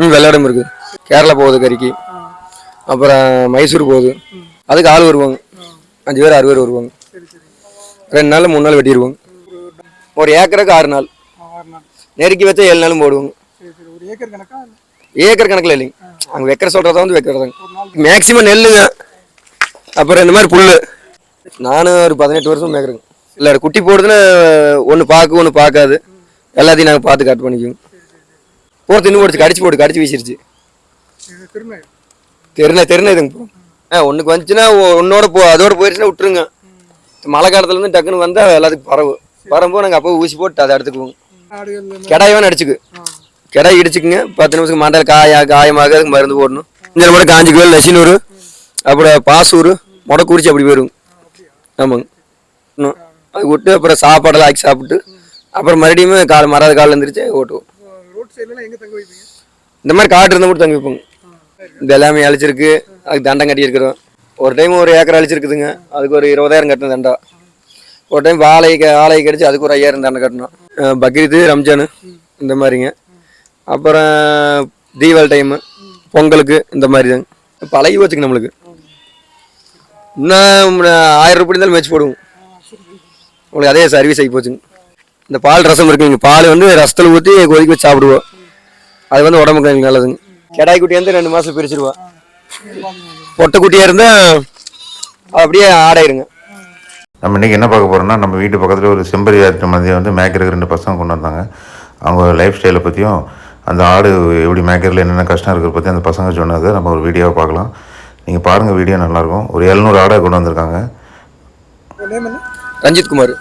ம் வெள்ளாடம் இருக்குது கேரளா போகுது கறிக்கு. அப்புறம் மைசூர் போகுது. அதுக்கு ஆள் வருவாங்க. அஞ்சு பேர் ஆறு பேர் வருவாங்க. ரெண்டு நாள் மூணு நாள் வெட்டிடுவாங்க ஒரு ஏக்கருக்கு ஆறு நாள். நெருக்கி வச்சா ஏழு நாளும் போடுவாங்க. ஒரு ஏக்கர் ஏக்கர் கணக்கில் இல்லைங்க. அங்கே வைக்கிற சொல்கிறதா வந்து வைக்கிறதாங்க. மேக்ஸிமம் நெல்லுங்க அப்புறம் இந்த மாதிரி புல் நானும் ஒரு பதினெட்டு வருஷம் மேய்க்கிறேங்க. இல்லை குட்டி போடுறதுன்னு ஒன்று பார்க்க ஒன்று பார்க்காது. எல்லாத்தையும் நாங்கள் பார்த்து கட் பண்ணிக்குவோம். போகிற தின்னு போடுச்சு கடிச்சு போட்டு கடிச்சு வீசிருச்சு. இது திருநாய் தெருண தெருண இதுங்க ப்ரோ ஆ ஒன்றுக்கு வந்துச்சுன்னா ஒன்னோட போ அதோட போயிடுச்சுன்னா விட்டுருங்க. மழை காலத்துல இருந்து டக்குன்னு வந்தால் எல்லாத்துக்கும் பரவு. பரம்போ நாங்கள் அப்போ ஊசி போட்டு அதை எடுத்துக்குவோம். ஆடுகள் அடிச்சுக்கு. ஆ. கிடாய் இடிச்சுக்குங்க. பத்து நிமிஷத்துக்கு மண்டல காய காயமாக அதுக்கு மருந்து போடணும். இந்த மாதிரி காஞ்சிக்குவேல் நசினூர் அப்புறம் பாசூர் முடக்குறிச்சி அப்படி போயிடும் ஆமாங்க. அது விட்டு அப்புறம் சாப்பாடெல்லாம் ஆக்கி சாப்பிட்டு அப்புறம் மறுபடியும் கால் மறாத காலில் எழுந்திரிச்சு ஓட்டுவோம். சைடுலாம் எங்க தங்க வைப்பீங்க? இந்த மாதிரி காட்டு இருந்தால் மட்டும் தங்கி வைப்போங்க. இந்த எல்லாமே அழிச்சிருக்கு. அதுக்கு தண்டம் கட்டி இருக்கிறோம் ஒரு டைம் ஒரு ஏக்கர் அழிச்சிருக்குதுங்க. அதுக்கு ஒரு இருபதாயிரம் கட்டணும் தண்டம் ஒரு டைம் வாழை க- வாழை கடிச்சு அதுக்கு ஒரு ஐயாயிரம் தண்டம் கட்டணும் பக்ரீத்து ரம்ஜானு இந்த மாதிரிங்க. அப்புறம் தீபாவளி டைமு பொங்கலுக்கு இந்த மாதிரி தாங்க பழகி வச்சுங்க நம்மளுக்கு. இன்னும் ஆயிரம் ரூபாய் இருந்தாலும் மேட்ச் போடுவோம். உங்களுக்கு அதே சர்வீஸ் ஆகி போச்சுங்க. இந்த பால் ரசம் இருக்குங்க பால் வந்து ரசத்தில் ஊற்றி கொதிக்க வச்சு சாப்பிடுவோம். அது வந்து உடம்புக்கு எங்களுக்கு நல்லதுங்க. கிடாய் குட்டி வந்து ரெண்டு மாதம் பிரிச்சிருவா. பொட்டை குட்டியாக இருந்தால் அப்படியே ஆடாயிருங்க. நம்ம இன்றைக்கி என்ன பார்க்க போகிறோம்னா நம்ம வீட்டு பக்கத்தில் ஒரு செம்பரி ஆட்டு மதியம் வந்து மேய்க்கிறதுக்கு ரெண்டு பசங்க கொண்டு வந்தாங்க. அவங்க லைஃப் ஸ்டைலை பற்றியும் அந்த ஆடு எப்படி மேய்க்கிறதுல என்னென்ன கஷ்டம் இருக்கிறத பற்றி அந்த பசங்க சொன்னதை நம்ம ஒரு வீடியோவை பார்க்கலாம். நீங்கள் பாருங்கள் வீடியோ நல்லாயிருக்கும். ஒரு எழுநூறு ஆடை கொண்டு வந்திருக்காங்க. ரஞ்சித் குமார்.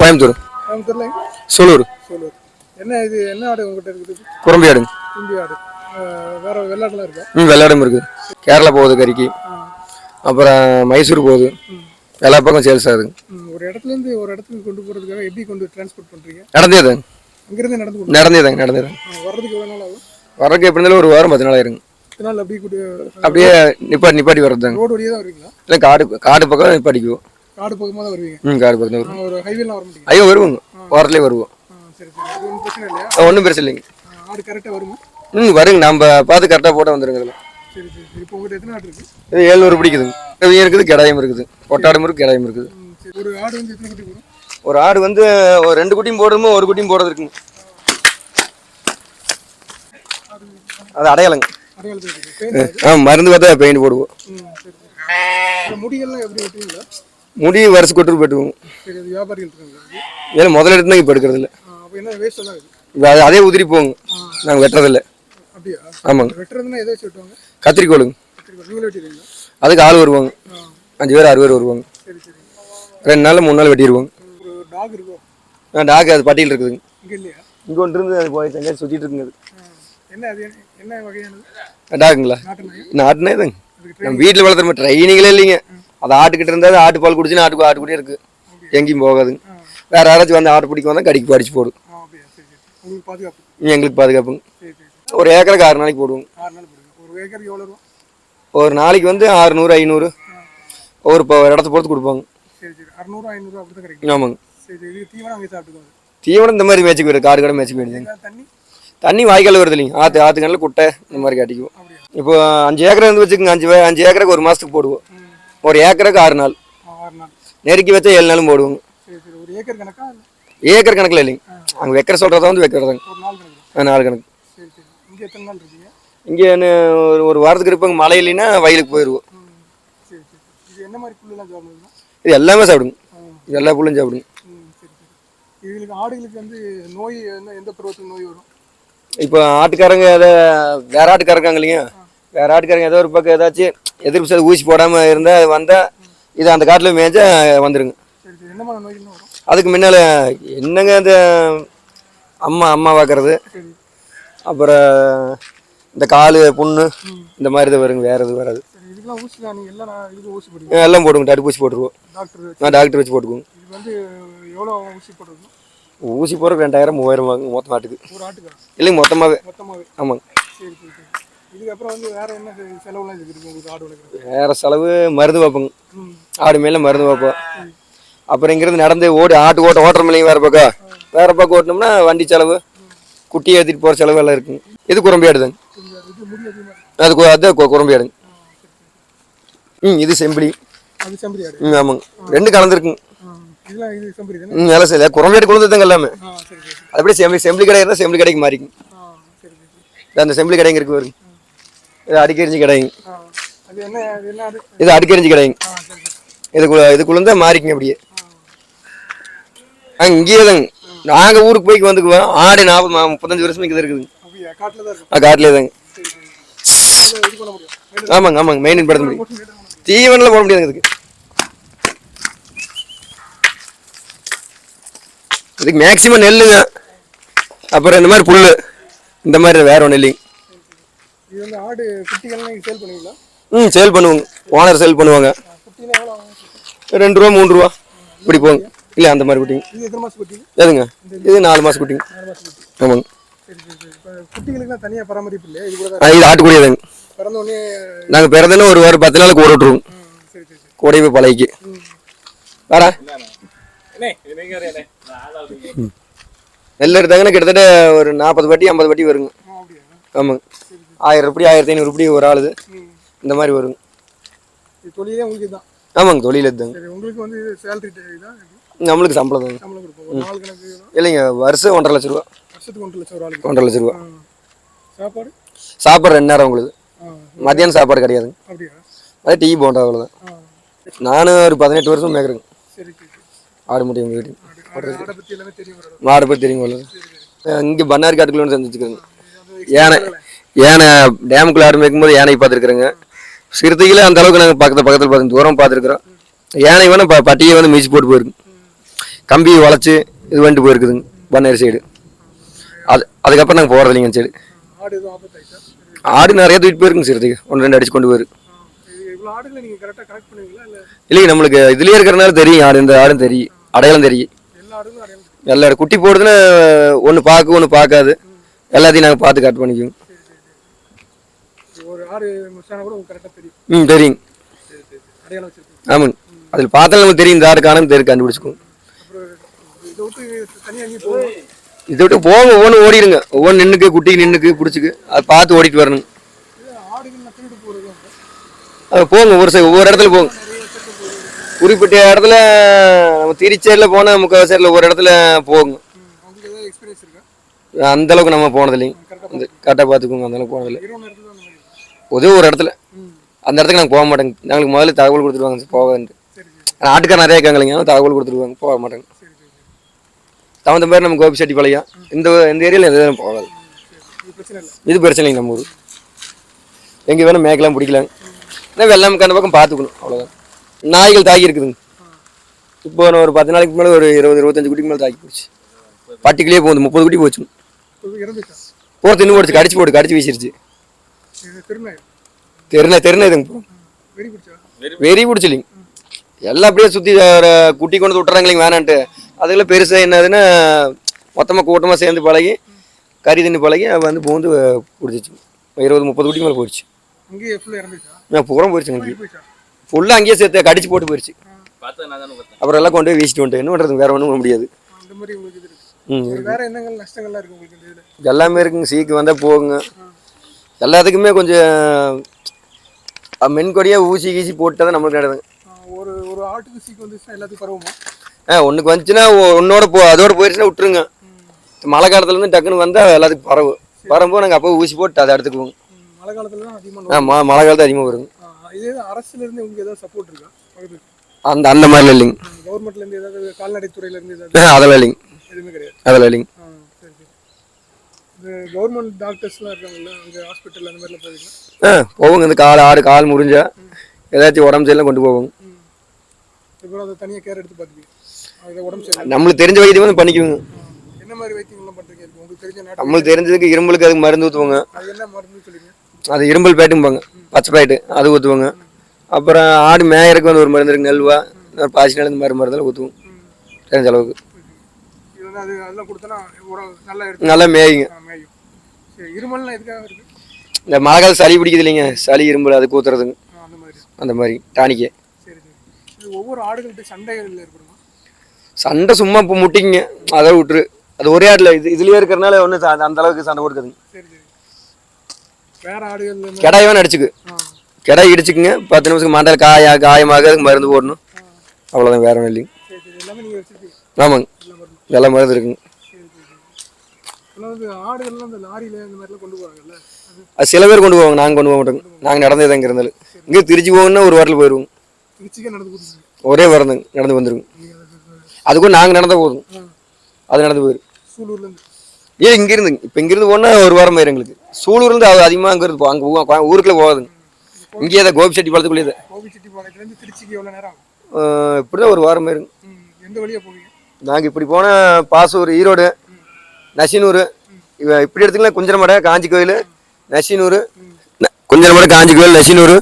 கோயம்புத்தூர். கோயம்புத்தூர்ல சூலூர். சொல்லூர் என்ன இது என்ன ஆடு உங்ககிட்ட இருக்குது? குரம்பியாடுங்க இந்திய ஆடு. அஹ் வேற வெள்ளாடுலாம் இருக்கா? ம் வெள்ளாடம் இருக்குது. கேரளா போகுது கறிக்கு. அப்புறம் மைசூர் போகுது. எல்லா பக்கம் சேல்ஸ் ஆகுதுங்க ம், ஒரு இடத்துல இருந்து ஒரு இடத்துக்கு கொண்டு போறதுக்காக எப்படி கொண்டு டிரான்ஸ்போர்ட் பண்றீங்க? நடந்தே தாங்க. அங்கிருந்து நடந்து நடந்தே தாங்க நடந்தே தாங்க. வர்றதுக்கு எவ்வளவு நாள் ஆகும்? வரக்கு எப்படி இருந்தாலும் ஒரு வாரம் பத்து நாள் ஆயிருங்க. அப்படியே அப்படியே நிப்பாட்டி நிப்பாட்டி வர்றது தாங்க ரோடு வழியா தான் வருவீங்களா? இல்லை காடு காடு பக்கம் நிப்பாட்டிக்குவோம். காடு பக்கமாக தான் வருவீங்க. ம் காடு பக்கம் அஹ் ஒரு ஹைவேலாம் வர மாட்டீங்க ஐயோ வருவோங்க. வாரத்துலேயே வருவோம். சரி சரி. அது ஒன்றும் பிரச்சனை இல்லையா? ஒன்றும் பெருசு இல்லைங்க. ஆடு கரெக்டாக வருமா? ம் வருங்க. நம்ம பார்த்து கரெக்டாக போட்டால் வந்துருங்க இதில் சரி சரி சரி. இப்போ உங்கள்கிட்ட எத்தனை ஆடு இருக்கு? இது ஏழ்நூறு பிடிக்குதுங்க. இவையும் இருக்குது கிடாயம் இருக்குது. பொட்டாடும் இருக்குது கிடாயம் இருக்குது. சரி. ஒரு ஆடு வந்து எத்தனை குட்டி போடும்? ஒரு ஆடு வந்து ஒரு ரெண்டு குட்டியும் போடுமோ ஒரு குட்டியும் போடுறது இருக்குங்க. அது அடையாளங்க. ஆ மருந்து பார்த்தா பெயிண்ட் போடுவோம். ம் சரி சரி. இந்த முடிகள்லாம் எப்படி வெட்டுவீங்களா? முடி வருஷம் கொட்டு போட்டுவோம் ஏன்னா முதல்ல எடுத்து இப்போ எடுக்கிறது இல்லை அது உதிரி போங்க நாங்கள் வெட்டுறதில்ல. ஆமாங்க. கத்திரிக்கோளுங்க. அதுக்கு ஆள் வருவாங்க. அஞ்சு பேர் ஆறு பேர் வருவாங்க. ரெண்டு நாள் மூணு நாள் வெட்டிடுவாங்க ஆ டாக் அது பட்டியல் இருக்குதுங்க. இங்கே இல்லையா? இங்கே ஒன்று இருந்து அது போய் எங்கேயும் சுற்றிட்டு இருக்குங்க அது. என்ன டாக்குங்களா நாட்டு நாய் நாட்டுனே தாங்க. அதுக்கு நம்ம வீட்டில் வளர்த்துற மாதிரி ட்ரைனிங்களே இல்லைங்க. அது ஆட்டுக்கிட்ட இருந்தால் ஆட்டு பால் குடிச்சுன்னு ஆட்டு ஆட்டுக்குடியே இருக்கு. எங்கேயும் போகாதுங்க வேற யாராச்சும் வந்து ஆட்டு பிடிக்க வந்தால் கடிக்கு படிச்சு போடும். எங்களுக்கு பாதுகாப்புங்க. ஒரு ஏக்கருக்கு ஆறு நாளைக்கு போடுவோங்க. ஒரு நாளைக்கு வந்து அறுநூறு ஐநூறு. ஒரு இடத்த பொறுத்து கொடுப்பாங்க. ஆமாங்க. தீவனம் இந்த மாதிரி மேய்ச்சிக்கு வருது காடு கடை மேய்ச்சிக்கு எங்கேயாவது தண்ணி? வாய்க்கால் வருது இல்லைங்க. ஆற்று ஆற்றுக்கண்ணில் குட்டை இந்த மாதிரி காட்டிக்குவோம். இப்போ அஞ்சு ஏக்கரை வந்து வச்சுக்கோங்க. அஞ்சு அஞ்சு ஏக்கருக்கு ஒரு மாதத்துக்கு போடுவோம். ஒரு ஏக்கருக்கு ஆறு நாள். நெருக்கி வச்சா ஏழு நாளும் போடுவோங்க. ஏக்கர் கணக்கில் இல்லைங்க. அங்கே வைக்கிற சொல்கிறதா வந்து வைக்கிறதாங்க. நாலு கணக்கு. இங்கே ஒரு ஒரு வாரத்துக்கு இருப்பாங்க மழை இல்லைன்னா வயலுக்கு போயிடுவோம். இது எல்லாமே சாப்பிடுங்க. இது எல்லா புள்ளும் சாப்பிடுங்க. இதுகளுக்கு ஆடுகளுக்கு வந்து நோய் என்ன எந்த பருவத்துக்கு நோய் வரும்? இப்போ ஆட்டுக்காரங்க எதை வேற ஆட்டுக்காரங்க இல்லைங்க. வேற ஆட்டுக்காரங்க ஏதோ ஒரு பக்கம் ஏதாச்சும் எதிர்ப்பு சக்தி ஊசி போடாமல் இருந்தால் வந்தால் இது அந்த காட்டில் மேய்ச்சா வந்துருங்க. சரி சரி. அதுக்கு முன்னால் என்னங்க இந்த அம்மா அம்மா பார்க்கறது சரி. அப்புறம் இந்த கால் புண்ணு இந்த மாதிரி தான் வருங்க வேறு எதுவும் வராது. சரி எல்லாம் போடுவோங்க? தடுப்பூசி போட்டுருவோம். டாக்டர் நான் டாக்டர் வச்சு எவ்வளோ ஊசி போடுற ரெண்டாயிரம் மூவாயிரம் வாங்க ஒரு ஆட்டுக்கா? இல்லைங்க மொத்தமாகவே ஆமாங்க. சரி சரி சரி. இதுக்கப்புறம் வந்து வேற என்ன செ- செலவுலாம் இதுக்கு இருக்கு உங்களுக்கு ஆடு வளர்க்குறது வேறு செலவு மருந்து வைப்போங்க ஆடு மேலே மருந்து வைப்போம் அப்புறம் இங்கிருந்து நடந்து ஓடி ஆட்டு ஓட்ட ஓட்டுற இல்லைங்க வேறு பக்கம். வேறு பக்கம் ஓட்டினோம்னா வண்டி செலவு குட்டி ஏற்றிட்டு போகிற செலவு எல்லாம் இருக்குங்க. இது அதிகமாக இருக்கு அது கு- அது கு- குரம்பியாடுங்க ம் இது செம்பிளி ஆடு. ம் ஆமாங்க. ரெண்டு கலந்துருக்குங்க. ம் வேலை செய்யல குரம்பியாடு கொண்டு எல்லாமே. ஆ சரி சரி சரி. அப்படியே செம்பிளி செம்பிளி கடை இருந்தால் செம்பிளி கடைக்கு மாறிக்குங்க. சரி சரி சரி. அந்த செம்பிளி கடைங்க இருக்கு பாருங்க. இது அடிக்கரிஞ்சி ஆடு இது அடிக்கரிஞ்சி சரி இதுக்குள்ள இதுக்குள்ள மாறிக்குங்க அப்படியே. ஆ. இங்கேயே தாங்க. நாங்கள் ஊருக்கு போய்க்கு வந்துக்குவோம் ஆடு நாற்பது முப்பத்தஞ்சு வருஷம் இங்கே இருக்குதுங்க ஆ காட்டிலே தாங்க. ஆமாங்க ஆமாங்க. மெயின்டைன் படுத்த முடியும். தீவனில் போட முடியாதுங்க இதுக்கு இதுக்கு மேக்சிமம் நெல்லுங்க. அப்புறம் இந்த மாதிரி புல்லு. இந்த மாதிரி வேற ஒன்றும் இல்லைங்க. இது வந்து ஆடு நீங்கள் சேல் பண்ணுவீங்களா? ம் சேல் பண்ணுவோங்க. ஓனர் சேல் பண்ணுவாங்க. குட்டினா எவ்வளோ ஆகும் ரெண்டு ரூபா மூணு ரூபா. இப்படி போங்க. இல்லை அந்த மாதிரி குட்டிங்க. இது எத்தனை மாதம் குட்டி எதுங்க? இது நாலு மாதம் குட்டிங்க. நாலு மாதம் குட்டி. ஆமாங்க. குட்டிகளுக்குலாம் தனியாக பராமரிப்பு இல்லையா? இது கூட ஆ, இது ஆட்டுக்குடியதாங்க பிறந்த உடனே நாங்கள் பிறந்தேன்னு ஒரு வாரம் பத்து நாளுக்கு ஊற விட்ருவோம் ம், சரி சரி கூடவே பழகிக்கு. வரா நெல் எடுத்தாங்கன்னா கிட்டத்தட்ட ஒரு நாற்பது பட்டி ஐம்பது பட்டி வருங்க. ஆமாங்க. ஆயிரம் ரூபாய் ஆயிரத்தி ஐநூறு ரூபாய் ஒரு ஆளுது. இந்த மாதிரி வருங்க இது தொழிலே உங்களுக்கு தான் ஆமாங்க தொழில் இதுதாங்க. உங்களுக்கு வந்து சேலரி நம்மளுக்கு சம்பளம் தாங்க. இல்லைங்க வருஷம் ஒன்றரை லட்ச ரூபா. வருஷத்துக்கு ஒன்றரை லட்சம் லட்ச ரூபா. சாப்பாடு? சாப்பாடு ரெண்டு நேரம் உங்களுக்கு மத்தியானம் சாப்பாடு கிடையாதுங்க அப்படியா? அது டீ போண்டா அவ்வளோதான் நானும் ஒரு பதினெட்டு வருஷம் மேய்க்கிறேங்க. ஆடு முட்டை எங்கள் ஒரு மாடு பற்றி தெரியும் இங்கே பண்ணாரி காட்டுக்குள்ள செஞ்சுருக்குறேங்க அது யானை டேமுக்குள்ள ஆடு மேய்க்கும்போது யானை பார்த்துருக்குறேங்க. சிறுத்தைகளே அந்த அளவுக்கு நாங்கள் பக்கத்தில் பக்கத்தில் பார்த்து தூரம் பார்த்துருக்குறோம். யானை வேணும் ப பட்டியை வந்து மீச்சு போட்டு போயிருக்கு. கம்பியை வளைச்சு இது பண்ணிட்டு போயிருக்குதுங்க பண்ணாரி சைடு. அது அதுக்கப்புறம் நாங்கள் போகிறது இல்லைங்க சைடு. ஆடு நிறைய தூக்கிட்டு போயிருக்குங்க சிறுத்தைக்கு ஒன்று ரெண்டு அடிச்சு கொண்டு போயிரு. ஆ. இது இவ்வளோ ஆடுகளை நீங்கள் கரெக்டாக கனெக்ட் பண்ணுவீங்களா இல்லை? இல்லைங்க நம்மளுக்கு இதுலேயே இருக்கிறனால தெரியும் ஆடு இந்த ஆடும் தெரியும். அடையாளம் தெரியும். எல்லா குட்டி போடுதுன்னு ஒன்று பார்க்க ஒன்று பார்க்காது. எல்லாத்தையும் நாங்கள் பார்த்து கட் பண்ணிக்குவோம். கூட கரெக்டாக தெரியும். ம் அடையாளம் வச்சிருக்கீங்க. ஆமாங்க அதில் பார்த்தாலும் நமக்கு தெரியும் இந்த ஆடு காணும் தெரியும் கண்டுபிடிச்சிக்குவோம் அப்புறம் இதை விட்டு தனியாக எங்கேயும் போகும் இதை விட்டு போங்க ஒவ்வொன்று ஓடிடுங்க. ஒவ்வொன்று நின்றுக்கு குட்டி நின்றுக்கு பிடிச்சிக்கு. அதை பார்த்து ஓடிட்டு வரணும். அது போங்க ஒவ்வொரு சை ஒவ்வொரு இடத்துல போங்க. குறிப்பிட்ட இடத்துல நம்ம திருச்சேரியில் போனால் முக்கால் சைடில் ஒரு இடத்துல போங்க அந்த அளவுக்கு நம்ம போனது இல்லைங்க கரெக்டாக பார்த்துக்கோங்க அந்த அளவுக்கு போனதில்லை இரவு நேரத்தில் அந்த மாதிரி இருக்கும். ஒரே ஒரு இடத்துல. அந்த இடத்துக்கு நாங்கள் போக மாட்டேங்க எங்களுக்கு முதல்ல தகவல் கொடுத்துருவாங்க போகாதுன்ட்டு ஆனால் ஆட்டுக்கார் நிறைய இருக்காங்க அதனால தகவல் கொடுத்துருவாங்க போக மாட்டாங்க தகுந்த மாதிரி நம்ம கோபி செட்டி பாளையம் இந்த இந்த ஏரியாவில் எதுவும் போகாது. இது பிரச்சனை இல்லை இல்லைங்க நம்ம ஊர். எங்கே வேணும் மேய்க்கலாம் பிடிக்கலாம். ஆனால் வெள்ளாமை அந்த பக்கம் பார்த்துக்கணும் அவ்வளோதான் நாய்கள் தாக்கி இருக்குதுங்க. இப்போ நான் ஒரு பத்து நாளைக்கு மேலே ஒரு இருபது இருபத்தஞ்சு குட்டிக்கு மேலே தாக்கி போச்சு. பட்டிக்குள்ளேயே போகுது முப்பது குட்டி போச்சு இப்போ இறந்துச்சா போகிற தின்னு போடுச்சு கடிச்சு போட்டு கடிச்சு வீசிருச்சு. தெருன தெருன இதுங்க வெறி பிடிச்சா வெறி பிடிச்சிலிங்க எல்லாம் அப்படியே சுற்றி குட்டி கொண்டு வந்து விட்டுறாங்களேங்க வேணான்ட்டு. அதுக்குள்ள பெருசாக என்னதுன்னா மொத்தமாக கூட்டமாக சேர்ந்து பழகி கறி தின்னு பழகி அது வந்து பூந்து பிடிச்சிச்சு. இருபது முப்பது குட்டி மேலே போயிடுச்சு நான் பூரம் போயிடுச்சுங்க ஃபுல்லாக அங்கேயே சேர்த்து கடிச்சு போட்டு போயிடுச்சு அப்புறம் எல்லாம் கொண்டு போய் வீசிட்டு வந்துட்டு என்ன பண்ணுறது வேற ஒன்றும் பண்ண முடியாது ம் எல்லாமே இருக்குங்க. சீக்கு வந்தால் போகுங்க. எல்லாத்துக்குமே கொஞ்சம் மென் கொடியாக ஊசி கீசி போட்டால் தான் நம்மளுக்கு நடக்குதுங்க ஒரு ஒரு ஆட்டுக்கு சீக்கு வந்துச்சுன்னா எல்லாத்தையும் பரவுமா? ஆ ஒன்றுக்கு வந்துச்சுன்னா ஒன்னோட போ அதோட போயிடுச்சுன்னா விட்டுருங்க. மழை காலத்துல இருந்து டக்குன்னு வந்தால் எல்லாத்துக்கும் பரவும் பரவும்போது நாங்கள் அப்போ ஊசி போட்டு அதை எடுத்துக்குவோங்க ம், மழை காலத்துல தான் அதிகமாக ஆ ம மழை காலத்து அதிகமாக வருங்க இதே அரசுல இருந்து உங்களுக்கு ஏதாவது சப்போர்ட் இருக்கா? அந்த அந்த மாதிரிலாம் இல்லைங்க. கவர்மெண்ட்ல இருந்து ஏதாவது ஏதாவது? ஆ, அதெல்லாம் இல்லைங்க. எதுவுமே கிடையாது. அதெல்லாம் இல்லைங்க. கவர்மெண்ட் டாக்டர்ஸ்லாம் இருக்காங்கல்ல அங்கே ஹாஸ்பிட்டல் அந்த மாதிரிலாம் போவீங்களா? ஆ போவோங்க. இந்த கால் ஆடு கால் முறிஞ்சா ஏதாச்சும் உடம்பு சரியில்லாம் கொண்டு போவோங்க. அப்புறம் அதை தனியாக கேர் எடுத்து பார்த்துப்பீங்க. அதை உடம்பு சரி நம்மளுக்கு தெரிஞ்ச வைத்தியம் வந்து பண்ணிக்குவோங்க. என்ன மாதிரி வைத்தியங்கள்லாம் பண்ணுறீங்க உங்களுக்கு தெரிஞ்ச நம்மளுக்கு தெரிஞ்சதுக்கு இரும்பலுக்கு அதுக்கு மருந்து ஊற்றுவோங்க அது என்ன மருந்து சொல்லுங்க அது இரும்பல் பேட்டும்பாங்க பச்சை பேட்டு அது ஊற்றுவோங்க அப்புறம் ஆடு மேயருக்கு வந்து ஒரு மருந்து இருக்கு நெல்வா பாசி நாள் இந்த மாதிரி மருந்தெல்லாம் ஊற்றுவோம் தெரிஞ்ச அளவுக்கு. நல்லா மேயுங்க. இருமல்லாம் எதுக்காக இருக்கு? இந்த மழை காலம் சளி பிடிக்குது இல்லைங்க. சளி இரும்பல் அதுக்கு ஊற்றுறதுங்க ஆ, அந்த மாதிரி. அந்த மாதிரி டானிக்கு. சரி சரி. இது ஒவ்வொரு ஆடுகள்கிட்ட சண்டைகள் ஏற்படுமா? சண்டை சும்மா இப்போ முட்டிக்குங்க. அதை விட்டுரு. அது ஒரே ஆட்டில் இது இதுலயே இருக்கிறனால ஒன்றும் அந்த அளவுக்கு சண்டை போட்டுக்குதுங்க சரி சரி. வேற ஆடுகள் இந்த மாதிரி- கிடாய் வேணும் அடிச்சுக்கு. கிடாய் இடிச்சுக்குங்க. பத்து நிமிஷத்துக்கு மண்டல் காயா காயமாக அதுக்கு மருந்து போடணும். அவ்வளோதான் வேற ஒன்றும் இல்லைங்க. ஆமாங்க. எல்லாம் மருந்து இருக்குங்க சரி சரி சரி இப்பெல்லாம் வந்து ஆடுகள்லாம் இந்த லாரியில இந்த மாதிரிலாம் கொண்டு போவாங்கல்ல அது சில பேர் கொண்டு போவாங்க. நாங்கள் கொண்டு போக மாட்டோங்க நாங்கள் நடந்தே தான் இங்கே இருந்தாலும். இங்கே திருச்சி போகணுன்னா ஒரு வாரத்தில் கொடுத்துருங்க ஒரே வாரம் தாங்க நடந்து வந்துருங்க அதுக்கும் நாங்கள் நடந்தால் போதும். அது நடந்து போயிடும் ஏன் இங்கிருந்து இப்போ இங்கிருந்து போனால் ஒரு வாரம் போயிடும் எங்களுக்கு. சூலூர்லேருந்து அது அதிகமாக அங்கே இருந்து அங்கே ஊருக்குள்ளே போகாதுங்க. இங்கேயே தான் கோபி செட்டி பாலத்துக்குள்ளேயே தான். இப்படி தான் ஒரு வாரம் போயிருங்க எந்த வழியா போவீங்க? நாங்கள் இப்படி போனால் பாசூர் ஈரோடு நசினூர் இப்படி எடுத்துக்கலாம் குஞ்சரமடை காஞ்சி கோயில் நசினூர் குஞ்சரமடை காஞ்சி கோயில் நசினூர்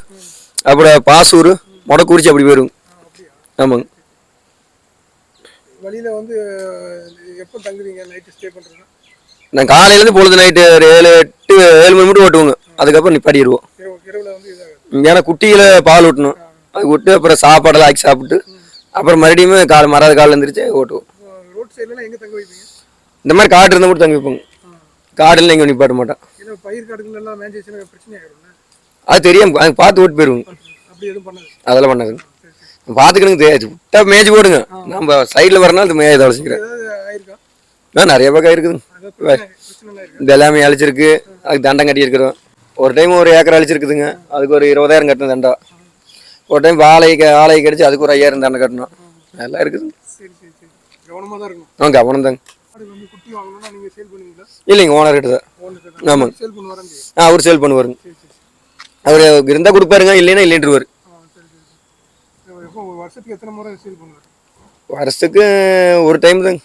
அப்புறம் பாசூர் மொடக்குறிச்சி அப்படி அப்படியா ஆமாங்க. வழியில வந்து எப்போ தங்குறீங்க நைட்டு ஸ்டே பண்றீங்க நான் காலையிலேருந்து பொழுது நைட்டு ஒரு ஏழு எட்டு ஏழு மணி மட்டும் ஓட்டுவோங்க. அதுக்கப்புறம் இதாகுது. ஏன்னா குட்டியில் பால் ஊட்டணும். அது விட்டு அப்புறம் சாப்பாடெல்லாம் ஆக்கி சாப்பிட்டு அப்புறம் மறுபடியும் காலை மறாத காலையில் எழுந்திரிச்சு ஓட்டுவோம். ரோட் சைட்லாம் எங்க தங்க வைப்பீங்க? இந்த மாதிரி காடு இருந்தால் மட்டும் தங்கி வைப்போங்க. காடில் எங்கே நிப்பாட்ட மாட்டோம். பயிர் காடுகள் எல்லாம் மேஞ்சேச்சுன்னா பிரச்சனை ஆகிடும்ல அது தெரியும் அது பார்த்து ஓட்டு பண்ணாது. அதெல்லாம் பண்ணாதுங்க பார்த்துக்கணுங்க தெரியாது விட்டா மேய்ச்சி போடுங்க. நம்ம சைடில் வரனால இது மேய தொலைச்சிக்கிறேன் நான் நிறைய பக்கம் இருக்குதுங்க இந்த எல்லாமே அழிச்சிருக்கு. அதுக்கு தண்டம் கட்டி இருக்கிறோம் ஒரு டைம் ஒரு ஏக்கர் அழிச்சிருக்குதுங்க. அதுக்கு ஒரு இருபதாயிரம் கட்டணும் தண்டம். ஒரு டைம் வாழை வாழை கடிச்சு அதுக்கு ஒரு ஐயாயிரம் தண்டம் கட்டணும் தான் இருக்கணும். ஆ கவனம் தாங்க ஆடு வந்து குட்டி வாங்கணும்னா நீங்க சேல் பண்ணுவீங்களா? இல்லைங்க ஓனர் கிட்ட தான். ஆமாங்க சேல் ஆ அவர் சேல் பண்ணுவாருங்க. அவர் இருந்தால் கொடுப்பாருங்க இல்லைன்னா ஒரு வருஷத்துக்கு எத்தனை முறை சேல் பண்ணுவார்? வருஷத்துக்கு ஒரு டைம் தாங்க.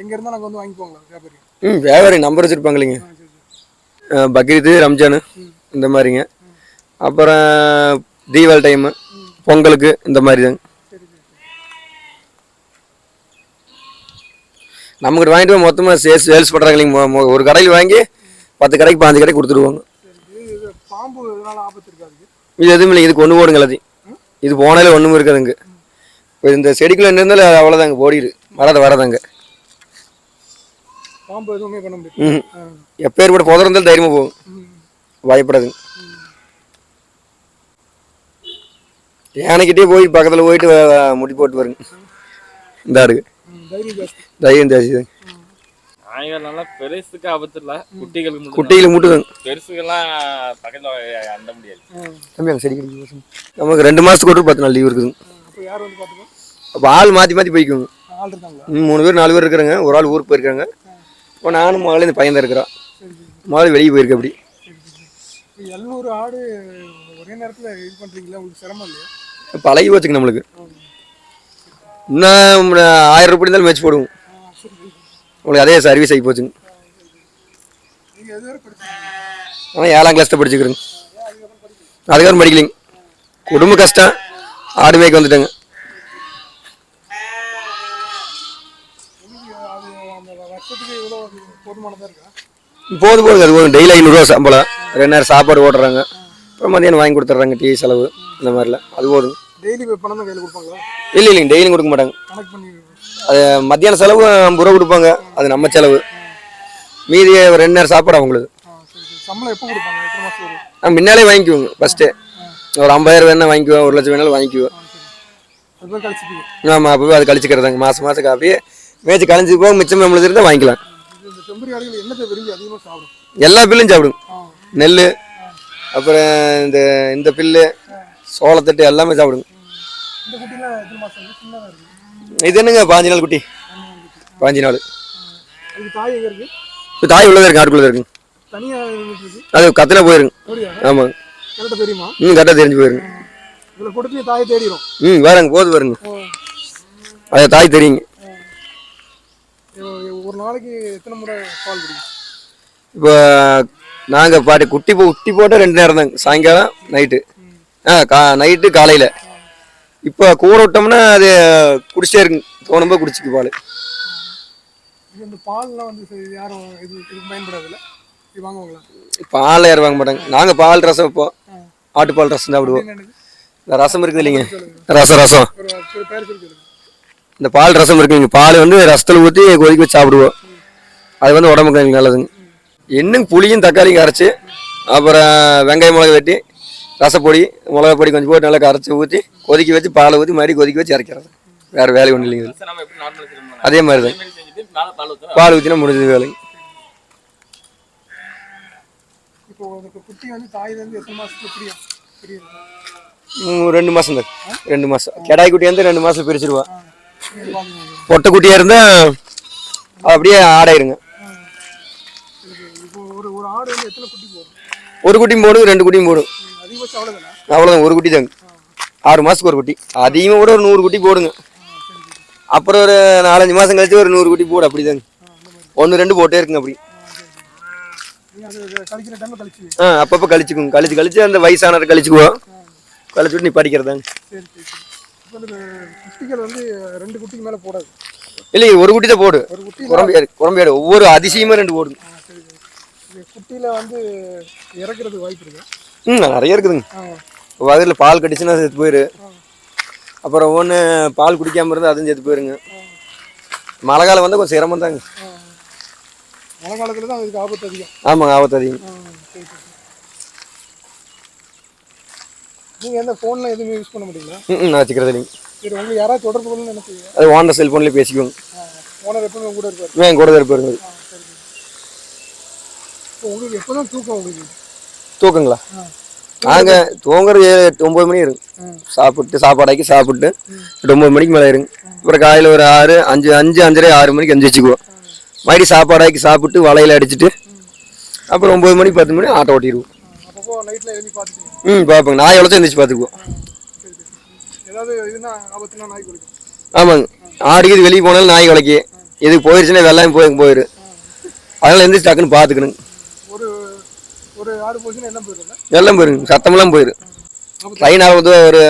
எங்க இருந்தா நாங்க வந்து வாங்கிப்போங்களா வியாபாரி? ம் வியாபாரி நம்பர் வச்சுருப்பாங்க இல்லைங்க பக்ரீத்து ரம்ஜானு இந்த மாதிரிங்க. அப்புறம் தீபாவளி டைமு பொங்கலுக்கு இந்த மாதிரி தாங்க சரி சரி சரி நம்மகிட்ட வாங்கிட்டு போய் மொத்தமாக சேல்ஸ் சேல்ஸ் பண்ணுறாங்க இல்லைங்க. ஒரு கடையில் வாங்கி பத்து கடைக்கு பாஞ்சு கடைக்கு கொடுத்துருவாங்க இது எதுவும் இல்லை இதுக்கு ஒன்று போடுங்க எல்லாத்தையும். இது போனாலே ஒன்றும் இருக்காதுங்க. இப்போ இந்த செடிக்குள்ள என்ன இருந்தாலும் அவ்வளோதாங்க ஓடிடு வராத வராதாங்க. பாம்பு எதுவுமே பண்ண முடியாது. ம் ஆ. எப்போ ஏற்பட புதர் இருந்தாலும் தைரியமாக போகும். பயப்படாதுங்க. யானைக்கிட்டே போய் பக்கத்தில் போயிட்டு முடி போட்டு வருங்க. இந்த ஆடுக்கு தைரியம் ஜாஸ்தி. நல்லா பெருசுக்கு ஆபத்து இல்ல குட்டிகளுக்கு மட்டும் குட்டியில் முட்டுதாங்க பெருசுக்கெல்லாம் பக்கத்துல அண்ட முடியாது. தம்பி அங்கே செடி கிடைக்கும் நமக்கு ரெண்டு மாதத்துக்கு ஒரு பத்து நாள் லீவ் இருக்குதுங்க அப்போ யார் வந்து பார்த்துக்கோ அப்போ ஆள் மாற்றி மாற்றி போய்க்குங்க. மூணு பேர் நாலு பேர் இருக்கிறாங்க. ஒரு ஆள் ஊருக்கு போயிருக்காங்க. இப்போ நானும் மகளே இந்த பையன் தான் இருக்கிறான். மகளே வெளியே போயிருக்கு அப்படி. எழுநூறு ஆடு ஒரே நேரத்தில் இது பண்ணுறீங்களா உங்களுக்கு சிரமம் இல்லையா? பழகி போச்சுங்க நம்மளுக்கு. இன்னும் ஆயிரம் ரூபாய் இருந்தாலும் மேட்ச் போடுவோம். உங்களுக்கு அதே சர்வீஸ் ஆகி போச்சுங்க. ஆனால் ஏழாம் கிளாஸ் தான் படிச்சுக்கிறேங்க. அதுக்கப்புறம் படிக்கலைங்க. குடும்ப கஷ்டம். ஆடு மேய்க்கு வந்துட்டேங்க. போது போதும். போதுங்க அது போதும். டெய்லி ஐநூறுரூவா சம்பளம். ரெண்டு நேரம் சாப்பாடு ஓடுறாங்க அப்புறம் மதியானம் வாங்கி கொடுத்துட்றாங்க. டீ செலவு இந்த மாதிரிலாம். அது போதுங்க டெய்லி பணம் தான் கையில் கொடுப்பாங்களா? இல்லை இல்லைங்க டெய்லியும் கொடுக்க மாட்டாங்க. பண்ணி அது மத்தியான செலவு ஐம்பது ரூபா கொடுப்பாங்க. அது நம்ம செலவு. மீதி ஒரு ரெண்டு நேரம் சாப்பாடு அவங்களுக்கு. சம்பளம் எப்போ கொடுப்பாங்க? எத்தனை மாதம் வரும்? நான் முன்னாலே வாங்கிக்குவோங்க ஃபஸ்ட்டு ஒரு ஐம்பதாயிரம் வேணா வாங்கிக்குவேன் ஒரு லட்சம் வேணாலும் கழிச்சிப்பீங்க. ஆமாம் அப்போவே அது கழிச்சுக்கிறதாங்க. மாதம் மாதத்துக்கு அப்படியே மேய்ச்சி கழிஞ்சு போக மிச்சம் நம்மளுக்கு இருந்தால் வாங்கிக்கலாம். எல்லா பில்லும் சாப்பிடுங்க நெல் அப்புறம் இந்த இந்த பில்லு சோளத்தட்டு எல்லாமே சாப்பிடுங்க. இந்த குட்டிலாம் எத்தனை மாதம் வந்து சின்னதாக இருக்குது இது என்னங்க? பாஞ்சு நாள் குட்டி. பாஞ்சு நாள் அதுக்கு தாய் எங்கே இருக்குது இப்போ தாய் உள்ளதா இருக்கு ஆட்டுக்குள்ளே இருக்குங்க தனியாக அது கத்தில் போயிருங்க ஆமாங்க கரெக்டாக தெரியுமா? ம் கரெக்டாக தெரிஞ்சு போயிருங்க இதில் கொடுத்து தாயை தேடிடும் ம் வேறங்க போது வருங்க. அது தாய் தெரியுங்க. ஒரு நாளைக்கு எத்தனை முறை பால் குடிக்கும்? இப்போ நாங்கள் பாட்டி குட்டி போ குட்டி போட்டால் ரெண்டு நேரம் தாங்க சாயங்காலம் நைட்டு. ஆ கா நைட்டு காலையில். இப்போ கூற விட்டோம்னா அது குடிச்சிட்டே இருக்குங்க தோணும்போது குடிச்சிக்கு பால். இது இந்த பால்லாம் வந்து சரி, யாரும் இது இதுக்கு பயன்படாதுல்ல இது வாங்குவாங்களா? பால் யாரும் வாங்க மாட்டாங்க. நாங்கள் பால் ரசம் வைப்போம். ஆட்டுப்பால் ரசம் சாப்பிடுவோம் இந்த ரசம் இருக்குது இல்லைங்க. ரசம் ரசம் இந்த பால் ரசம் இருக்குங்க பால் வந்து ரசத்தில் ஊற்றி கொதிக்க வச்சு சாப்பிடுவோம். அது வந்து உடம்புக்கு நல்லதுங்க. இன்னும் புளியும் தக்காளியும் கரைச்சி அப்புறம் வெங்காயம் மிளகா வெட்டி ரசப்பொடி மிளகா பொடி கொஞ்சம் போட்டு நல்லா கரைச்சி ஊற்றி கொதிக்க வச்சு பாலை ஊற்றி மறுபடியும் கொதிக்க வச்சு இறக்கிறது. வேறு வேலை ஒன்றும் இல்லைங்க அதே மாதிரி தான். பால் ஊற்றினா முடிஞ்சது வேலைங்க ரெண்டு மாதம் தான். ரெண்டு மாதம் கிடாய் குட்டி வந்து ரெண்டு மாதம் பிரிச்சிருவா. நீங்க பாக்குறீங்க பொட்டை குட்டியாக இருந்தால் அப்படியே ஆடாயிருங்க. இப்போ ஒரு ஒரு ஆடு வந்து எத்தனை குட்டி போடும்? ஒரு குட்டியும் போடும் ரெண்டு குட்டியும் போடும். அவ்வளோதானே ஒரு குட்டி தாங்க ஆறு மாதத்துக்கு ஒரு குட்டி. அதிகமாக கூட ஒரு நூறு குட்டி போடுங்க. அப்புறம் ஒரு நாலஞ்சு மாதம் கழிச்சு ஒரு நூறு குட்டி போடு அப்படி தாங்க. ஒன்று ரெண்டு போட்டே இருக்குங்க அப்படி. ஆ அப்பப்போ கழிச்சுக்குங்க கழிச்சு கழிச்சு அந்த வயசானவர் கழிச்சுக்குவோம். கழிச்சுட்டு நீ படிக்கிறதாங்க ரெண்டு குட்டிக்கு மேலே போடாது. இல்லையே ஒரு குட்டி தான் போடு குழம்பையாடு குழம்பையாடு ஒவ்வொரு அதிசயமாக ரெண்டு போடுங்க. குட்டியில் வந்து இறக்குறதுக்கு வாய்ப்பு இருக்கு. ம் நிறைய இருக்குதுங்க. வகையில் பால் கடிச்சுன்னா செத்து போயிரு. அப்புறம் ஒன்று பால் குடிக்காமல் இருந்தால் அதுவும் செத்து போயிருங்க. மழை காலம் வந்து கொஞ்சம் சிரமம் தாங்க. மழை காலத்தில் தான் அதுக்கு ஆபத்து அதிகம். ஆமாங்க ஆபத்து அதிகம். நீங்கள் எந்த ஃபோனில் எதுவுமே யூஸ் பண்ண முடியல ம் நான் வச்சுக்கிறது இல்லைங்க. சரி உங்களுக்கு யாராவது தொடர்பு கொள்ளணும்னு நினைச்சீங்க அது ஓனர் செல்ஃபோன்லேயே பேசிக்குவோங்க. ஓனர் எப்பவுமே கூட இருப்பார். என் கூட தான் இருப்பாருங்க உங்களுக்கு எப்போ தான் தூக்கம் உங்களுக்கு? தூக்குங்களா? நாங்கள் தூங்குறது ஏழு எட்டு ஒம்பது மணி இருங்க. சாப்பிட்டு சாப்பாடாக்கி சாப்பிட்டு எட்டு ஒம்பது மணிக்கு மேலே இருங்க. அப்புறம் காலையில் ஒரு ஆறு அஞ்சு அஞ்சு அஞ்சரை ஆறு மணிக்கு எந்திரிச்சுக்குவோம் மறுபடியும் சாப்பாடாக்கி சாப்பிட்டு வலையில் அடிச்சுட்டு அப்புறம் ஒம்பது மணி பத்து மணி ஆட்டோ ஓட்டிடுவோம். ம் பார்ப்போங்க. நாய் எவ்வளோ எந்திரிச்சு பார்த்துக்குவோம். ஆமாங்க. ஆடிக்கு வெளியே போனாலும் நாய் குலைக்கு. இது போயிருச்சுன்னா வெள்ளாமை போய் போயிரு. அதனால எந்திரிச்சு டக்குன்னு பார்த்துக்கணுங்க. ஒரு ஆடு போச்சுன்னா என்ன போயிருந்தா எல்லாம் போயிருங்க சத்தமெல்லாம் போயிரு ட்ரெயின் ஆகுது ஒரு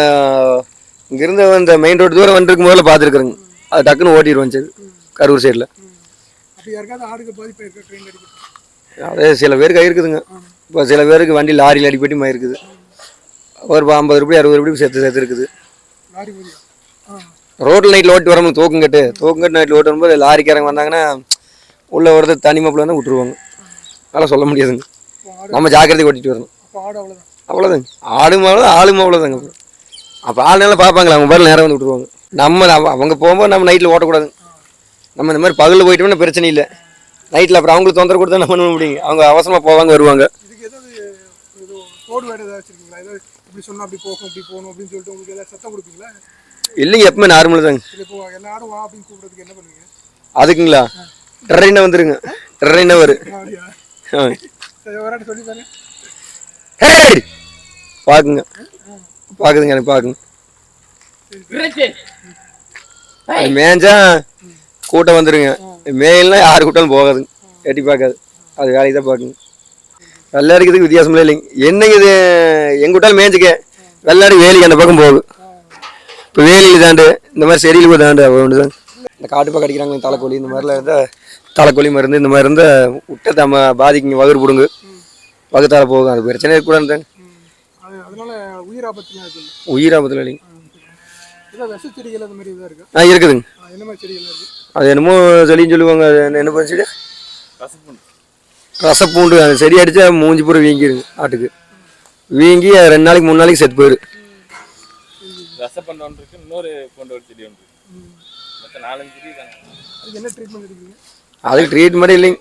இங்கிருந்து இந்த மெயின் ரோடு தூரம் வந்துருக்கு முதல்ல பார்த்துருக்குறேங்க. அது டக்குன்னு ஓட்டிடுவோம் சரி. கரூர் சைடில் அதே சில பேருக்கு இருக்குதுங்க. இப்போ சில பேருக்கு வண்டி லாரியில் அடிப்பட்டி இருக்குது. ஒரு ஐம்பது ரூபாய் அறுபது ரூபாய் சேர்த்து சேர்த்து இருக்குது. ரோட்டில் நைட்டில் ஓட்டி வரணும் தூக்குங்கட்டு தூக்குங்கட்டு நைட்டில் ஓட்டு வரும்போது லாரிக்காரங்க வந்தாங்கன்னா உள்ள ஒருத்தர் தனி மாப்பிள்ள வந்து விட்டுருவாங்க. அதெல்லாம் சொல்ல முடியாதுங்க. நம்ம ஜாக்கிரதை ஓட்டிட்டு வரணும். அவ்வளோதான் அவ்வளோதாங்க ஆடும் அவ்வளோ ஆளும் அவ்வளோதாங்க அப்போ ஆள் நல்லா பார்ப்பாங்களா அவங்க பேரில் நேரம் வந்து விட்டுருவாங்க. நம்ம அவங்க போகும்போது நம்ம நைட்டில் ஓட்டக்கூடாதுங்க நம்ம இந்த மாதிரி பகலில் போயிட்டோம்னா பிரச்சனை இல்லை. நைட்டில் அப்புறம் அவங்களுக்கு தொந்தரவு கொடுத்தா நம்ம பண்ண முடியுங்க அவங்க அவசரமாக போவாங்க வருவாங்க. இல்லைங்க எப்பவுமே நார்மல் தாங்க. அதுக்குங்களா? ட்ரெயினாக வந்துருங்க. ட்ரெயினாக வரும் சொல்லி ஹேய்! பாக்குங்க. பாக்குதுங்க எனக்கு பாக்குங்க. மேய்ஞ்சா கூட்டம் வந்துருங்க. மேயில்னா யாரு கூட்டாலும் போகாதுங்க. எட்டி பார்க்காது அது வேலைக்கு தான் பார்க்குங்க வெள்ளாடுக்கு இதுக்கு வித்தியாசமே இல்லைங்க. என்னங்க இது எங்க விட்டாலும் மேய்ஞ்சிக்க வெள்ளாடு வேலிக்கு அந்த பக்கம் போகுது. இப்போ வேலியில் தாண்டு இந்த மாதிரி செடியில் போய் தாண்டு ஒன்று தான் இந்த காட்டு பக்கம் அடிக்கிறாங்க தலைக்கொல்லி இந்த மாதிரிலாம் இருந்தால் தலைக்கொல்லி மருந்து இந்த மாதிரி இருந்தால் விட்ட தம்ம பாதிக்குங்க வகுறு பிடுங்க. வகுத்தால போகும் அது பிரச்சனை இருக்கக்கூடாது தாங்க அது அதனால உயிர் இல்லை உயிர் ஆபத்தில் இல்லைங்க. ஆ இருக்குதுங்க. ஆ, என்ன மாதிரி செடிகள்லாம் இருக்கு? அது என்னமோ செடின்னு சொல்லுவாங்க அது என்ன- என்ன பண்ணி ரசப்பூண்டு. ரசப்பூண்டு அந்த செடி அடிச்சா மூஞ்சி பூரா வீங்கிருங்க ஆட்டுக்கு. வீங்கி அது ரெண்டு நாளைக்கு மூணு நாளைக்கு செத்து போயிரு. ஒன்று இருக்கு இன்னொரு பூண்டு ஒரு செடி ஒன்று மொத்தம் நாலஞ்சு செடி என்ன ட்ரீட்மெண்ட் எடுக்கிறீங்க? அதுக்கு ட்ரீட்மெண்ட் இல்லைங்க.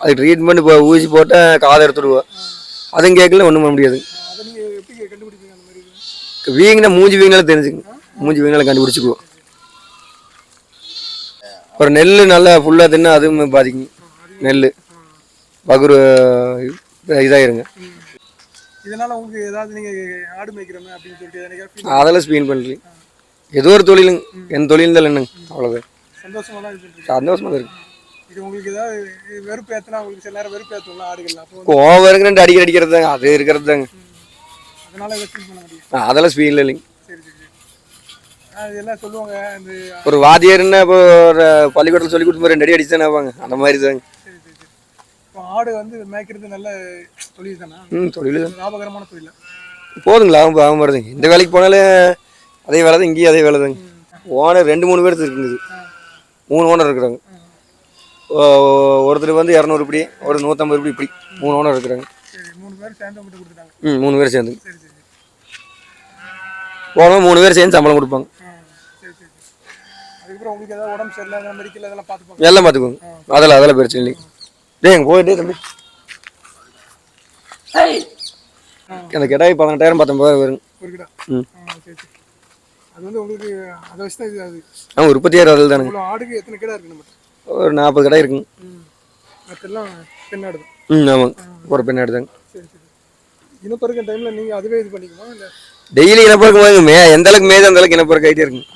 அதுக்கு ட்ரீட்மெண்ட் இப்போ ஊசி போட்டால் காதை எடுத்துடுவோம் அதுவும் கேட்கல ஒன்றும் பண்ண முடியாது? வீங்கினா மூஞ்சி வீங்கினாலும் தெரிஞ்சுங்க மூஞ்சி வீங்கினாலும் கண்டுபிடிச்சிக்குவோம். அப்புறம் நெல் நல்லா ஃபுல்லாக தின்னா அதுவும் பாதிக்குங்க. நெல் பகுரு இதாயிருங்க. இதனால உங்களுக்கு ஏதாவது நீங்க ஆடு மேய்க்கிறோமே அப்படின்னு சொல்லிட்டு எனக்கு feel அதெல்லாம் ஸ்பீன் பண்ணலைங்க. ஏதோ ஒரு தொழிலுங்க. என் தொழில் இருந்தாலும் என்னங்க அவ்வளோதான் சந்தோஷமா தான் பண்றீங்க? சந்தோஷமா தான் இருக்கு. உங்களுக்கு ஏதாவது வெறுப்பு ஏத்தினா உங்களுக்கு சில நேரம் வெறுப்பு ஏற்றும்ல ஆடுகள் அப்போ கோவம் இருக்குன்னு அடிக்கடி அடிக்கிறது தாங்க அது இருக்கிறது தாங்க அதனால பண்ண முடியும் அதெல்லாம் ஸ்பீடில் இல்லைங்க. சரி சரி சரி. அது எல்லாம் சொல்லுவாங்க ஒரு வாத்தியாருன்னா இப்போ ஒரு பள்ளிக்கூடத்தில் சொல்லி கொடுத்து ரெண்டு அடி அடிச்சு ஆவாங்க அந்த மாதிரி தாங்க. சரி சரி சரி. இப்போ ஆடு வந்து மேய்க்கிறது நல்ல தொழில் தானே? ம் தொழில் தான் லாபகரமான தொழில்? போதுங்க லாபம் ஆகும் வருதுங்க. இந்த வேலைக்கு போனாலே அதே வேலை தான் இங்கேயும் அதே வேலை தாங்க ஓனர் ரெண்டு மூணு பேர் இருக்குங்க இது மூணு ஓனர் இருக்கிறாங்க. ஒருத்தர் வந்து இரநூறு இப்படி ஒரு நூற்றம்பது இப்படி இப்படி. மூணு ஓனர் இருக்கிறாங்க. ம் மூணு பேர் சேர்ந்து. சரி சரி போனோம் மூணு பேர் சேர்ந்து சம்பளம் கொடுப்பாங்க. எல்லாம் பார்த்துக்கோங்க. அதெல்லாம் அதெல்லாம் பிரச்சனை இல்லை டேய் இங்கே போயிட்டே தம்பி. அந்த கிடாய் பதினெட்டாயிரம் ஒரு கிடா ம். அது வந்து உங்களுக்கு அதை வச்சு தான் இது அது. ஆ உற்பத்தியார் அதில் தானுங்க ஆடுக்கு எத்தனை கிடா இருக்கு நம்ம? ஒரு நாற்பது கடை இருக்குங்க. ம். பெண்ணாடு ஆமாங்க. ஒரு பெண் எடுத்தாங்க சரி சரி. டைமில் நீங்கள் அதுவே இது பண்ணிக்குமா இல்லை? டெய்லி இனப்பெருக்கம் மே எந்த அளவுக்கு மேய்தோ அந்த அளவுக்கு இனப்பெருக்கம் ஆகிட்டே இருக்குங்க.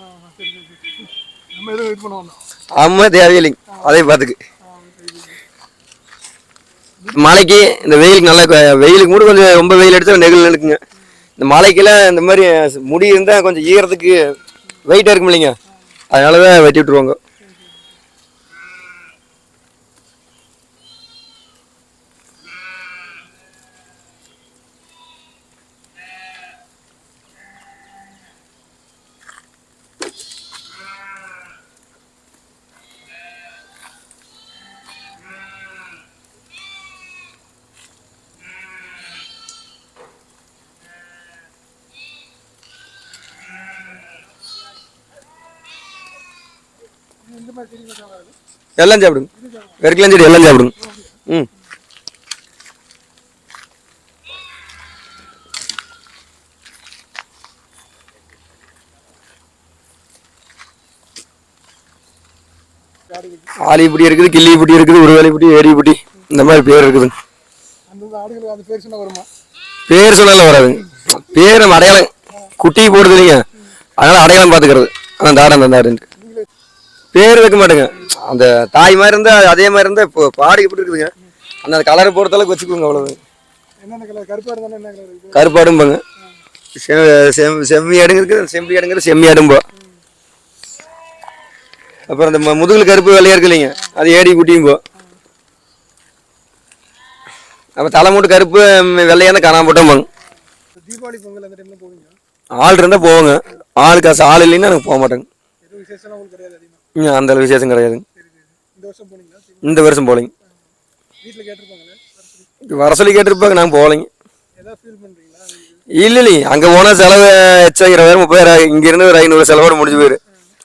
நம்ம எதுவும் இது பண்ண வேண்டாம் ஆமா தேவையில்லைங்க அதே பார்த்துக்கு. மழைக்கு இந்த வெயிலுக்கு நல்லா வெயிலுக்கு கூட கொஞ்சம் ரொம்ப வெயில் அடிச்சா நெகிழ் இருக்குங்க. இந்த மழைக்கெல்லாம் இந்த மாதிரி முடி இருந்தால் கொஞ்சம் ஈரத்துக்கு வெயிட்டாக இருக்கும் இல்லைங்க. அதனால தான் வெட்டி விட்ருவாங்க எல்லாம் சாப்பிடுங்க. வெறுக்கலாம் செடி எல்லாம் சாப்பிடுங்க. ம். ஆலிப்பட்டி இருக்குது கிள்ளிப்பட்டி இருக்குது கிள்ளி புட்டி இந்த மாதிரி பேர் இருக்குதுங்க. பேர் சொன்னால் பேர் சொன்னால வராதுங்க. பேர் நம்ம அடையாளம் குட்டி போடுது இல்லைங்க. அதனால அடையாளம் பார்த்துக்கிறது. அந்த ஆடு தந்தாருன்ட்டு. பேர் வைக்க மாட்டேங்க. அந்த தாய் மாதிரி இருந்தா அதே மாதிரி இருந்தா இப்போ பாடி எப்படி இருக்குதுங்க? அந்த கலரை பொறுத்த அளவுக்கு வச்சுக்கோங்க அவ்வளவு. கருப்பாடும்பாங்க செம்மி ஆடுங்க இருக்குது செம்பி ஆடுங்கிற செம்மி ஆடும்போ. அப்புறம் இந்த மு- முதுகுல கருப்பு வெள்ளையா இருக்கு இல்லைங்க. அது ஏடி குட்டியும் போ அப்போ தலை மூட்டு கருப்பு ம், வெள்ளையா இருந்தால் காணாம போட்டோம்பாங்க. தீபாவளி பொங்கல் அந்த டைமில் போவீங்க ஆள் இருந்தால் போவோங்க. ஆள் காசு ஆள் இல்லைன்னா எனக்கு போக மாட்டேங்க. கிடையாது அந்த அளவு விசேஷம் சரி இந்த வருஷம் போகலைங்க. வர சொல்லி கேட்டிருப்பாங்க நாங்கள் போகலைங்க. இல்லை இல்லைங்க அங்கே போனால் செலவு எச்சம் இருபதாயிரம் முப்பதாயிரம் இங்கேருந்து ஒரு ஐநூறு செலவோட முடிஞ்சு போயிரு.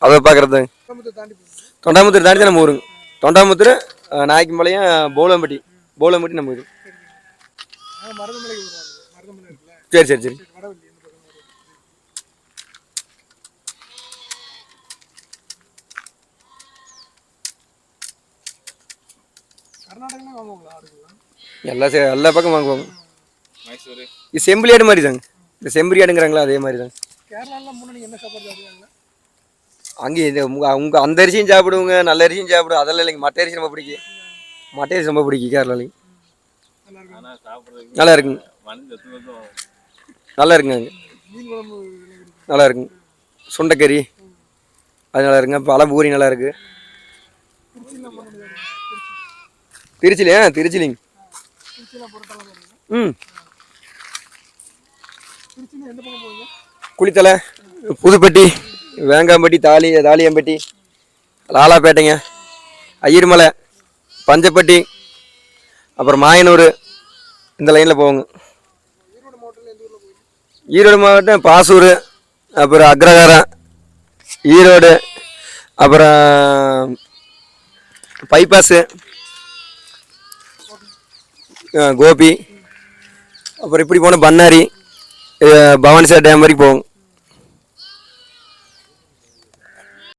அதை பார்க்குறது தொண்டாமுத்தூர் தாண்டி தான் நம்ம ஊருங்க. தொண்டாமுத்தூர் நாய்க்கும்பாளையம் போலம்பட்டி. போலம்பட்டி நம்ம இருக்குல்ல? சரி சரி சரி வடவள்ளி இந்த பக்கம் வருவாங்க. கர்நாடகாலாம் வாங்குவாங்களா ஆடுகள்லாம் எல்லா சே- எல்லா பக்கம் வாங்குவாங்க. மைசூர். இது செம்பிலி ஆடு மாதிரி தாங்க இந்த செம்பரி ஆடுங்கிறாங்களா அதே மாதிரி தாங்க கேரளாலாம் போனால் நீங்கள் என்ன சாப்பாடு சாப்பிடுவாங்க? அங்கே இந்த உங்க உங்க அந்த அரிசியும் சாப்பிடுவோங்க நல்ல அரிசியும் சாப்பிடுவோம். அதெல்லாம் இல்லைங்க மட்டை அரிசி ரொம்ப பிடிக்கும். மட்டை அரிசி ரொம்ப பிடிக்கும் கேரளாலையும். நல்லா இருக்குங்க. நல்லா இருக்குங்க அங்கே. மீன் குழம்பு இதெல்லாம் இருக்கு. நல்லா இருக்குங்க. சுண்டைக்கறி. அது நல்லா இருக்குங்க. பழம் பூரி நல்லா இருக்கு. திருச்சியில் போனது திருச்சி திருச்சிலையா திருச்சிலிங்க. ம். குளித்தலை புதுப்பட்டி வேங்காம்பட்டி தாலி தாலியம்பட்டி லாலாப்பேட்டைங்க ஐயர்மலை பஞ்சப்பட்டி அப்புறம் மாயனூர் இந்த லைனில் போவோங்க. ஈரோடு மாவட்டம் பாசூர் அப்புறம் அக்ரஹாரம் ஈரோடு அப்புறம் பைபாஸு கோபி. அப்புறம் இப்படி போனால் பண்ணாரி அஹ், பவானிசார் டேம் வரைக்கும் போவோம்.